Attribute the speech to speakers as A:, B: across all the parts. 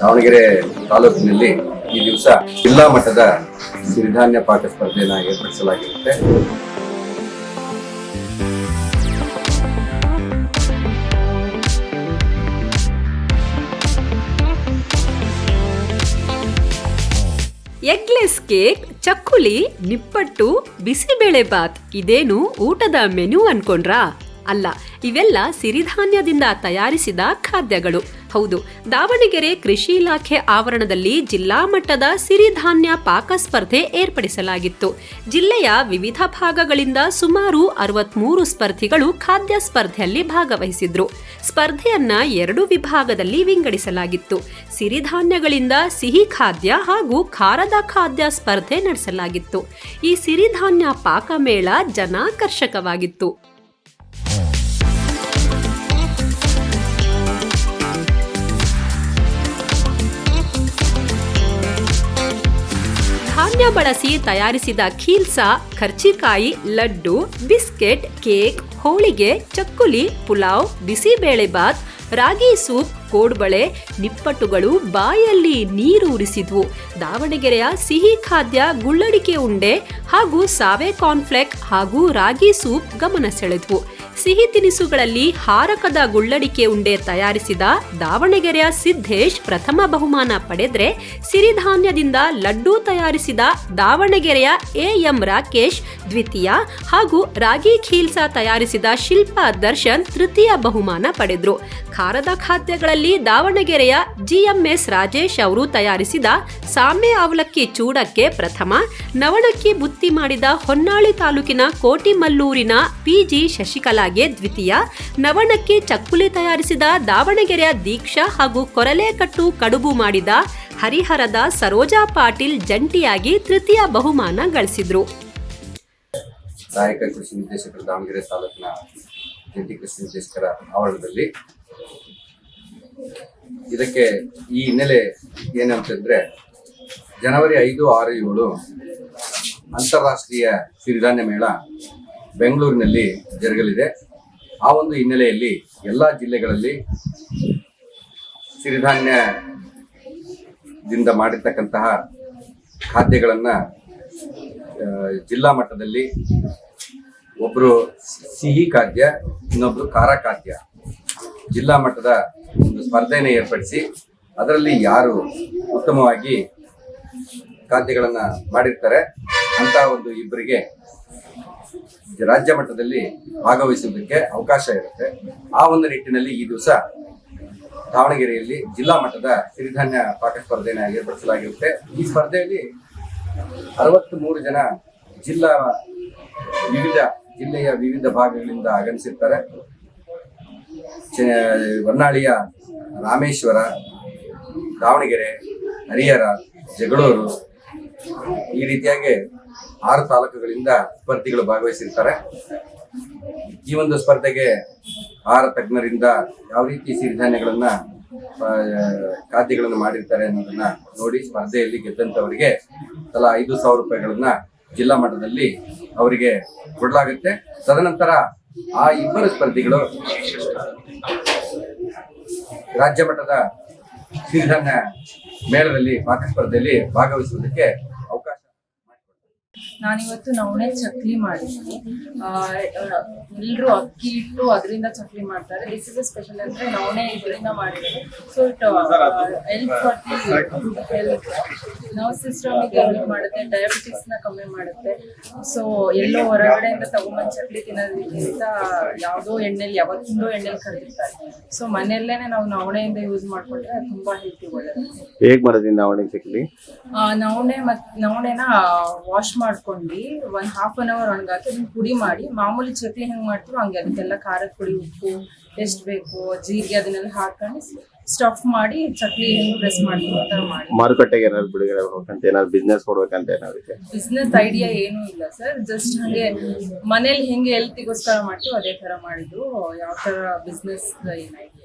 A: ದಾವಣಗೆರೆ ತಾಲೂಕಿನಲ್ಲಿ ಈ ದಿವಸ ಜಿಲ್ಲಾ ಮಟ್ಟದ ಸಿರಿಧಾನ್ಯ ಪಾಕ ಸ್ಪರ್ಧೆಯನ್ನು ಏರ್ಪಡಿಸಲಾಗಿರುತ್ತೆ.
B: ಎಗ್ಲೆಸ್ ಕೇಕ್, ಚಕ್ಕುಲಿ, ನಿಪ್ಪಟ್ಟು ಬಿಸಿಬೇಳೆ ಬಾತ್ ಇದೇನು ಊಟದ ಮೆನು ಅನ್ಕೊಂಡ್ರಾ? ಅಲ್ಲ, ಇವೆಲ್ಲ ಸಿರಿಧಾನ್ಯದಿಂದ ತಯಾರಿಸಿದ ಖಾದ್ಯಗಳು. ಹೌದು, ದಾವಣಗೆರೆ ಕೃಷಿ ಇಲಾಖೆ ಆವರಣದಲ್ಲಿ ಜಿಲ್ಲಾ ಮಟ್ಟದ ಸಿರಿಧಾನ್ಯ ಪಾಕ ಸ್ಪರ್ಧೆ ಏರ್ಪಡಿಸಲಾಗಿತ್ತು. ಜಿಲ್ಲೆಯ ವಿವಿಧ ಭಾಗಗಳಿಂದ ಸುಮಾರು ಅರವತ್ಮೂರು ಸ್ಪರ್ಧಿಗಳು ಖಾದ್ಯ ಸ್ಪರ್ಧೆಯಲ್ಲಿ ಭಾಗವಹಿಸಿದ್ರು. ಸ್ಪರ್ಧೆಯನ್ನ ಎರಡು ವಿಭಾಗದಲ್ಲಿ ವಿಂಗಡಿಸಲಾಗಿತ್ತು. ಸಿರಿಧಾನ್ಯಗಳಿಂದ ಸಿಹಿ ಖಾದ್ಯ ಹಾಗೂ ಖಾರದ ಖಾದ್ಯ ಸ್ಪರ್ಧೆ ನಡೆಸಲಾಗಿತ್ತು. ಈ ಸಿರಿಧಾನ್ಯ ಪಾಕಮೇಳ ಜನಾಕರ್ಷಕವಾಗಿತ್ತು. ಧಾನ್ಯ ಬಳಸಿ ತಯಾರಿಸಿದ ಖೀಲ್ಸಾ ಖರ್ಚಿಕಾಯಿ laddu, biscuit, cake, holige, chakkuli, pulao bisibelebath ragi soup, kodubale ನಿಪ್ಪಟ್ಟುಗಳು ಬಾಯಲ್ಲಿ ನೀರೂರಿಸಿದ್ವು ದಾವಣಗೆರೆಯ ಸಿಹಿ ಖಾದ್ಯ ಗುಳ್ಳಡಿಕೆ ಉಂಡೆ ಹಾಗೂ ಸಾವೆ ಕಾನ್ಫ್ಲೆಕ್ ಹಾಗೂ ರಾಗಿ ಸೂಪ್ ಗಮನ ಸೆಳೆದ್ವು. ಸಿಹಿ ತಿನಿಸುಗಳಲ್ಲಿ ಹಾರಕದ ಗುಳ್ಳಡಿಕೆ ಉಂಡೆ ತಯಾರಿಸಿದ ದಾವಣಗೆರೆಯ ಸಿದ್ದೇಶ್ ಪ್ರಥಮ ಬಹುಮಾನ ಪಡೆದ್ರೆ ಸಿರಿಧಾನ್ಯದಿಂದ ಲಡ್ಡು ತಯಾರಿಸಿದ ದಾವಣಗೆರೆಯ ಎಎಂ ರಾಕೇಶ್ ದ್ವಿತೀಯ ಹಾಗೂ ರಾಗಿ ಖೀಲ್ಸಾ ತಯಾರಿಸಿದ ಶಿಲ್ಪಾ ದರ್ಶನ್ ತೃತೀಯ ಬಹುಮಾನ ಪಡೆದ್ರು. ಖಾರದ ಖಾದ್ಯಗಳಲ್ಲಿ ದಾವಣಗೆರೆಯ ಜಿಎಂಎಸ್ ರಾಜೇಶ್ ಅವರು ತಯಾರಿಸಿದ ಸಾಮೆ ಅವಲಕ್ಕಿ ಚೂಡಕ್ಕೆ ಪ್ರಥಮ, ನವಣಕ್ಕಿ ಬುತ್ತಿ ಮಾಡಿದ ಹೊನ್ನಾಳಿ ತಾಲೂಕಿನ ಕೋಟಿಮಲ್ಲೂರಿನ ಪಿಜಿ ಶಶಿಕಲಾಗೆ ದ್ವಿತೀಯ, ನವಣಕ್ಕಿ ಚಕ್ಕುಲಿ ತಯಾರಿಸಿದ ದಾವಣಗೆರೆಯ ದೀಕ್ಷಾ ಹಾಗೂ ಕೊರಲೆಕಟ್ಟು ಕಡುಬು ಮಾಡಿದ ಹರಿಹರದ ಸರೋಜಾ ಪಾಟೀಲ್ ಜಂಟಿಯಾಗಿ ತೃತೀಯ ಬಹುಮಾನ ಗಳಿಸಿದ್ರು.
A: ಸಹಾಯಕ ಕೃಷಿ ದಾವಣಗೆರೆ ತಾಲೂಕಿನ ಜಂಟಿ ಕೃಷಿ ನಿರ್ದೇಶಕರ ಆವರಣದಲ್ಲಿ. ಇದಕ್ಕೆ ಈ ಹಿನ್ನೆಲೆ ಏನಂತಂದ್ರೆ, ಜನವರಿ ಐದು, ಆರು, ಏಳು ಅಂತಾರಾಷ್ಟ್ರೀಯ ಸಿರಿಧಾನ್ಯ ಮೇಳ ಬೆಂಗಳೂರಿನಲ್ಲಿ ಜರುಗಲಿದೆ. ಆ ಒಂದು ಹಿನ್ನೆಲೆಯಲ್ಲಿ ಎಲ್ಲ ಜಿಲ್ಲೆಗಳಲ್ಲಿ ಸಿರಿಧಾನ್ಯದಿಂದ ಮಾಡಿರ್ತಕ್ಕಂತಹ ಖಾದ್ಯಗಳನ್ನು ಜಿಲ್ಲಾ ಮಟ್ಟದಲ್ಲಿ ಒಬ್ಬರು ಸಿಹಿ ಖಾದ್ಯ, ಇನ್ನೊಬ್ರು ಖಾರ ಖಾದ್ಯ ಜಿಲ್ಲಾ ಮಟ್ಟದ ಒಂದು ಸ್ಪರ್ಧೆಯನ್ನು ಏರ್ಪಡಿಸಿ ಅದರಲ್ಲಿ ಯಾರು ಉತ್ತಮವಾಗಿ ಖಾದ್ಯಗಳನ್ನು ಮಾಡಿರ್ತಾರೆ. ಅಂತ ಒಂದು ಇಬ್ಬರಿಗೆ ರಾಜ್ಯ ಮಟ್ಟದಲ್ಲಿ ಭಾಗವಹಿಸುವುದಕ್ಕೆ ಅವಕಾಶ ಇರುತ್ತೆ. ಆ ಒಂದು ನಿಟ್ಟಿನಲ್ಲಿ ಈ ದಿವಸ ದಾವಣಗೆರೆಯಲ್ಲಿ ಜಿಲ್ಲಾ ಮಟ್ಟದ ಸಿರಿಧಾನ್ಯ ಪಾಕ ಸ್ಪರ್ಧೆಯನ್ನು ಏರ್ಪಡಿಸಲಾಗಿರುತ್ತೆ. ಈ ಸ್ಪರ್ಧೆಯಲ್ಲಿ ಅರವತ್ತ್ ಮೂರು ಜನ ಜಿಲ್ಲಾ ವಿವಿಧ ಜಿಲ್ಲೆಯ ವಿವಿಧ ಭಾಗಗಳಿಂದ ಆಗಮಿಸಿರ್ತಾರೆ. ಹೊನ್ನಾಳಿಯ ರಾಮೇಶ್ವರ, ದಾವಣಗೆರೆ, ಹರಿಹರ, ಜಗಳೂರು ಈ ರೀತಿಯಾಗಿ ಆರು ತಾಲೂಕುಗಳಿಂದ ಸ್ಪರ್ಧಿಗಳು ಭಾಗವಹಿಸಿರ್ತಾರೆ. ಈ ಒಂದು ಸ್ಪರ್ಧೆಗೆ ಆಹಾರ ತಜ್ಞರಿಂದ ಯಾವ ರೀತಿ ಸಿರಿಧಾನ್ಯಗಳನ್ನ ಖಾದ್ಯಗಳನ್ನು ಮಾಡಿರ್ತಾರೆ ಅನ್ನೋದನ್ನ ನೋಡಿ ಸ್ಪರ್ಧೆಯಲ್ಲಿ ಗೆದ್ದಂತವರಿಗೆ ತಲಾ ಐದು ಸಾವಿರ ರೂಪಾಯಿಗಳನ್ನ ಜಿಲ್ಲಾ ಮಟ್ಟದಲ್ಲಿ ಅವರಿಗೆ ಕೊಡಲಾಗುತ್ತೆ. ತದನಂತರ ಆ ಇಬ್ಬರು ಸ್ಪರ್ಧಿಗಳು ರಾಜ್ಯ ಮಟ್ಟದ ಸಿರಿಧಾನ್ಯ ಮೇಳದಲ್ಲಿ ಪಾಕ ಸ್ಪರ್ಧೆಯಲ್ಲಿ ಭಾಗವಹಿಸುವುದಕ್ಕೆ
C: ನಾನಿವತ್ತು ನವಣೆ ಚಕ್ಲಿ ಮಾಡಿದ್ದೀನಿ. ಎಲ್ಲರೂ ಅಕ್ಕಿ ಇಟ್ಟು ಅದರಿಂದ ಚಕ್ಲಿ ಮಾಡ್ತಾರೆ. ದಿಸ್ ಇಸ್ ಸ್ಪೆಷಲ್ ಅಂದ್ರೆ ನವಣೆ ಇದರಿಂದ ಮಾಡಿದ್ದಾರೆ. So it help for the health nerve ಸಿಸ್ಟಮಿಗೆ help ಮಾಡುತ್ತೆ ಡಯಾಬಿಟಿಸ್ನ ಕಮ್ಮಿ ಮಾಡುತ್ತೆ. ಸೊ ಎಲ್ಲೋ ಹೊರಗಡೆಯಿಂದ ತಗೊಂಬಂದ್ ಚಕ್ಲಿ ತಿನ್ನೋದಕ್ಕಿಂತ ಯಾವುದೋ ಎಣ್ಣೆಲಿ ಯಾವತ್ತಿಂದೋ ಎಣ್ಣೆಲಿ ಕರೆದಿರ್ತಾರೆ. ಸೊ ಮನೆಯಲ್ಲೇನೆ ನಾವು ನವಣೆಯಿಂದ ಯೂಸ್ ಮಾಡ್ಕೊಂಡ್ರೆ ಅದು ತುಂಬಾ ಹೆಲ್ತಿ
D: ಹೇಗ್ ಮಾಡಿದ್ರಿ ನವಣೆ ಚಕ್ಲಿ?
C: ಆ, ನವಣೆ ಮತ್ ನವಣೆನ ವಾಶ್ ಮಾಡ್ಕೊಂಡು ಒಂದ್ ಹಾಫ್ ಅನ್ ಅವರ್ ಒಣಗಾಕಿ ಅದನ್ನ ಪುಡಿ ಮಾಡಿ ಮಾಮೂಲಿ ಚಕ್ಲಿ ಹೆಂಗ್ ಮಾಡ್ತೀವೋ ಹಂಗೆ ಅದಕ್ಕೆಲ್ಲ ಖಾರದ ಪುಡಿ ಉಪ್ಪು ಎಷ್ಟ್ ಬೇಕು ಜೀರಿಗೆ ಅದನ್ನೆಲ್ಲ ಹಾಕೊಂಡು ಸ್ಟಫ್ ಮಾಡಿ ಚಕ್ಲಿ ಹೆಂಗ್ ಪ್ರೆಸ್ ಮಾಡ್ತೀವಿ ಆ ಥರ ಮಾಡಿ.
D: ಮಾರುಕಟ್ಟೆಗೆ ಏನಾದ್ರು ಬಿಡುಗಡೆ ಹೋಗ್ಬೇಕಂತ ಏನಾದ್ರು ಬಿಸ್ನೆಸ್ ಕೊಡ್ಬೇಕಂತ ಏನಾದ್ರು ಇದೆ?
C: ಬಿಸ್ನೆಸ್ ಐಡಿಯಾ ಏನೂ ಇಲ್ಲ ಸರ್ ಜಸ್ಟ್ ಹಂಗೆ ಮನೇಲಿ ಹೆಂಗೆ ಹೆಲ್ತಿಗೋಸ್ಕರ ಮಾಡ್ತೀವಿ ಅದೇ ತರ ಮಾಡಿದ್ದು. ಯಾವ ತರ ಬಿಸ್ನೆಸ್ ಏನ್ ಐಡಿಯಾ ಇಲ್ಲ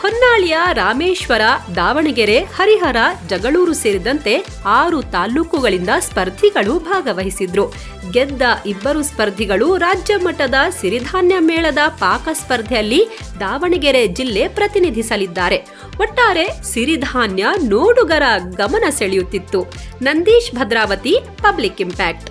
B: ಹೊನ್ನಾಳಿಯ ರಾಮೇಶ್ವರ, ದಾವಣಗೆರೆ, ಹರಿಹರ, ಜಗಳೂರು ಸೇರಿದಂತೆ ಆರು ತಾಲ್ಲೂಕುಗಳಿಂದ ಸ್ಪರ್ಧಿಗಳು ಭಾಗವಹಿಸಿದ್ರು. ಗೆದ್ದ ಇಬ್ಬರು ಸ್ಪರ್ಧಿಗಳು ರಾಜ್ಯ ಮಟ್ಟದ ಸಿರಿಧಾನ್ಯ ಮೇಳದ ಪಾಕ ಸ್ಪರ್ಧೆಯಲ್ಲಿ ದಾವಣಗೆರೆ ಜಿಲ್ಲೆ ಪ್ರತಿನಿಧಿಸಲಿದ್ದಾರೆ. ಒಟ್ಟಾರೆ ಸಿರಿಧಾನ್ಯ ನೋಡುಗರ ಗಮನ ಸೆಳೆಯುತ್ತಿತ್ತು. Nandish Bhadravati, public impact.